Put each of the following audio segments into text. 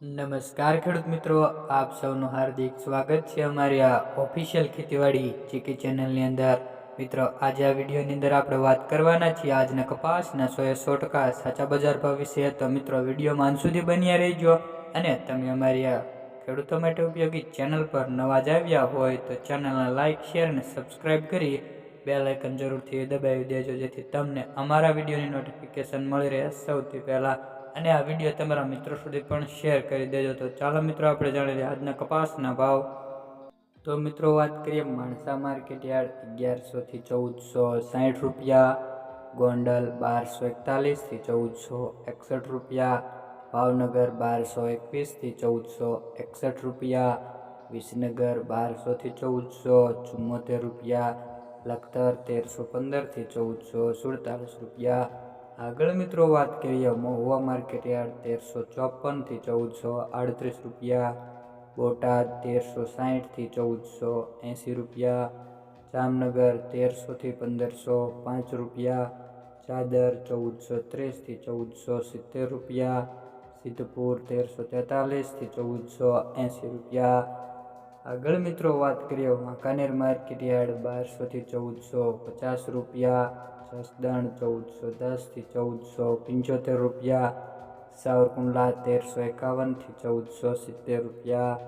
નમસ્કાર ખેડૂત મિત્રો, આપ સૌનું હાર્દિક સ્વાગત છે અમારી આ ઓફિશિયલ ખેતીવાડી ચીકી ચેનલની અંદર. મિત્રો, આજે આ વિડીયોની અંદર આપણે વાત કરવાના છીએ આજના કપાસના સો એ સો ટકા સાચા બજાર ભાવ વિશે. તો મિત્રો વિડીયોમાં અંત સુધી બન્યા રહેજો અને તમે અમારી આ ખેડૂતો માટે ઉપયોગી ચેનલ પર નવા જ આવ્યા હોય તો ચેનલને લાઇક શેર અને સબસ્ક્રાઇબ કરી બે લાઇકન જરૂરથી દબાવી દેજો જેથી તમને અમારા વિડીયોની નોટિફિકેશન મળી રહે સૌથી પહેલાં. અને આ વીડિયો તમારા મિત્રો સુધી પણ શેર કરી દેજો. તો ચાલો મિત્રો, આપણે જાણી લઈએ આજના કપાસના ભાવ. તો મિત્રો, વાત કરીએ માણસા માર્કેટ યાર્ડ અગિયારસોથી ચૌદસો સાઠ રૂપિયા, ગોંડલ બારસો એકતાલીસથી ચૌદસો એકસઠ રૂપિયા, ભાવનગર બારસો એકવીસથી ચૌદસો એકસઠ રૂપિયા, વિસનગર બારસોથી ચૌદસો, ચુમ્મોતેર રૂપિયા, લખતર તેરસો પંદરથી ચૌદસો સુડતાલીસ રૂપિયા આગળ મિત્રો વાત કરીએ મહુવા માર્કેટ યાર્ડ તેરસો ચોપનથી ચૌદસો આડત્રીસ રૂપિયા, બોટાદ તેરસો સાહીઠથી ચૌદસો એંસી રૂપિયા, જામનગર તેરસોથી પંદરસો પાંચ રૂપિયા, ચાદર ચૌદસો ત્રીસથી ચૌદસો સિત્તેર રૂપિયા, સિદ્ધપુર તેરસો તેતાલીસથી ચૌદસો એંસી રૂપિયા આગળ મિત્રો વાત કરીએ વાંકાનેર માર્કેટ બારસોથી ચૌદસો પચાસ રૂપિયા, જસદણ ચૌદસો દસથી ચૌદસો પંચોતેર રૂપિયા, સાવરકુંડલા તેરસો એકાવનથી ચૌદસો સિત્તેર રૂપિયા,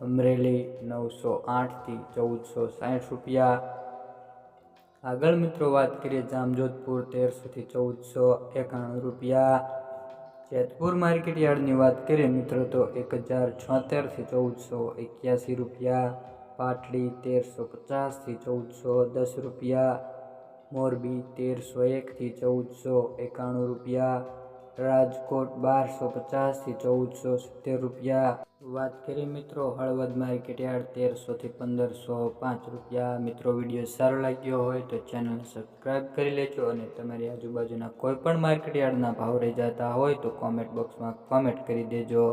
અમરેલી નવસો આઠથી ચૌદસો સાઠ રૂપિયા. આગળ મિત્રો વાત કરીએ જામજોધપુર તેરસોથી ચૌદસો એકાણું રૂપિયા જેતપુર માર્કેટ યાર્ડની વાત કરીએ મિત્રો, તો એક હજાર છોતેરથી ચૌદસો એક્યાસી રૂપિયા, પાટડી તેરસો પચાસથી ચૌદસો દસ રૂપિયા, મોરબી તેરસો એકથી ચૌદસો એકાણું રૂપિયા રાજકોટ બારસો પચાસથી ચૌદસો સિત્તેર રૂપિયા. વાત કરીએ મિત્રો હળવદ માર્કેટ યાર્ડ તેરસોથી પંદરસો પાંચ રૂપિયા. મિત્રો વીડિયો સારો લાગ્યો હોય તો ચેનલ સબસ્ક્રાઈબ કરી લેજો અને તમારી આજુબાજુના કોઈ પણ માર્કેટ યાર્ડના ભાવ રહી જતા હોય તો કોમેન્ટ બોક્સમાં કોમેન્ટ કરી દેજો.